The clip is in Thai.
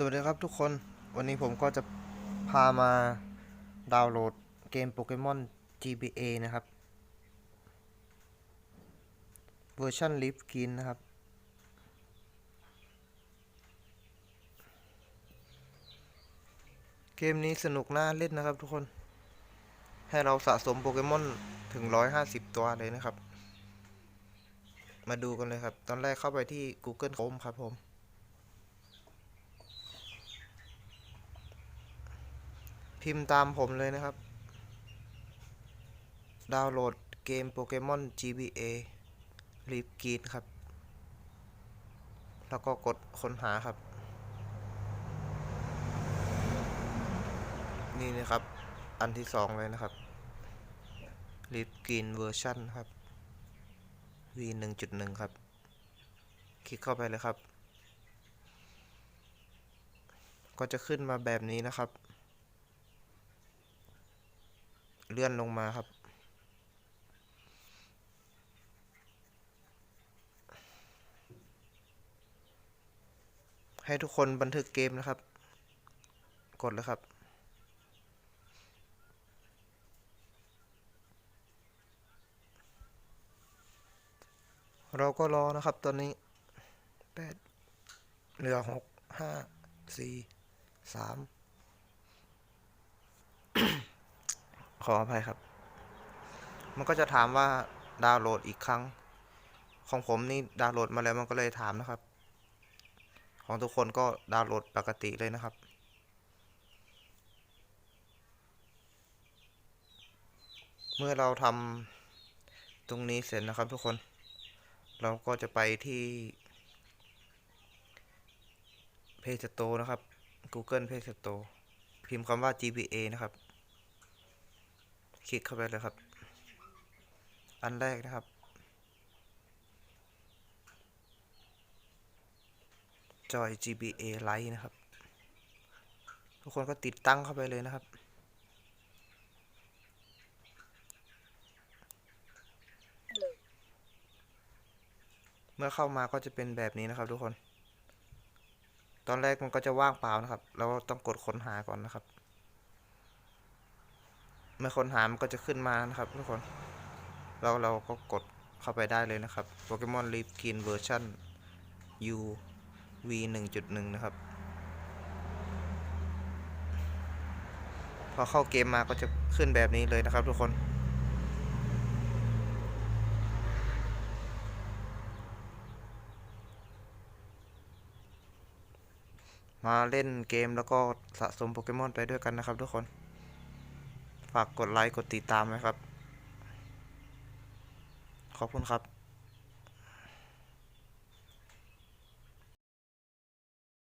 สวัสดีครับทุกคน วันนี้ผมก็จะพามาดาวน์โหลดเกมโปเกมอน GBA นะครับ เวอร์ชันลิฟกินนะครับ เกมนี้สนุกน่าเล่นนะครับทุกคน ให้เราสะสมโปเกมอนถึง 150 ตัวเลยนะครับ มาดูกันเลยครับ ตอนแรกเข้าไปที่ Google Chrome ครับผม พิมพ์ตามผมเลยนะครับ ดาวน์โหลดเกมโปเกมอน GBA รีบกีดครับ แล้วก็กดค้นหาครับ นี่นะครับ อันที่สองเลยนะครับรีบกีนเวอร์ชันครับ V 1.1 ครับ คลิกเข้าไปเลยครับ ก็จะขึ้นมาแบบนี้นะครับ เลื่อนลงมาครับ ให้ทุกคนบันทึกเกมนะครับ กดเลยครับเราก็รอนะครับตอนนี้แปดเหลือหกห้าสี่สาม ออภัยครับ มันก็จะถามว่าดาวน์โหลดอีกครั้ง ของผมนี่ดาวน์โหลดมาแล้วมันก็เลยถามนะครับ ของทุกคนก็ดาวน์โหลดปกติเลยนะครับเมื่อเราทำตรงนี้เสร็จนะครับทุกคน เราก็จะไปที่ Play Store นะครับ Google Play Store พิมพ์คำว่า GBA นะครับ คลิกเข้าไปเลยครับ อันแรกนะครับ จอย GBA Lite นะครับ ทุกคนก็ติดตั้งเข้าไปเลยนะครับเมื่อเข้ามาก็จะเป็นแบบนี้นะครับทุกคน ตอนแรกมันก็จะว่างเปล่านะครับ เราต้องกดค้นหาก่อนนะครับ เมื่อค้นหามันก็จะขึ้นมานะครับทุกคนเราเราก็กดเข้าไปได้เลยนะครับโปเกมอนลีฟกินเวอร์ชัน U V 1.1 นะครับ พอเข้าเกมมาก็จะขึ้นแบบนี้เลยนะครับทุกคนมาเล่นเกมแล้วก็สะสมโปเกมอนไปด้วยกันนะครับทุกคน ฝากกดไลค์ กดติดตามไว้ครับ ขอบคุณครับ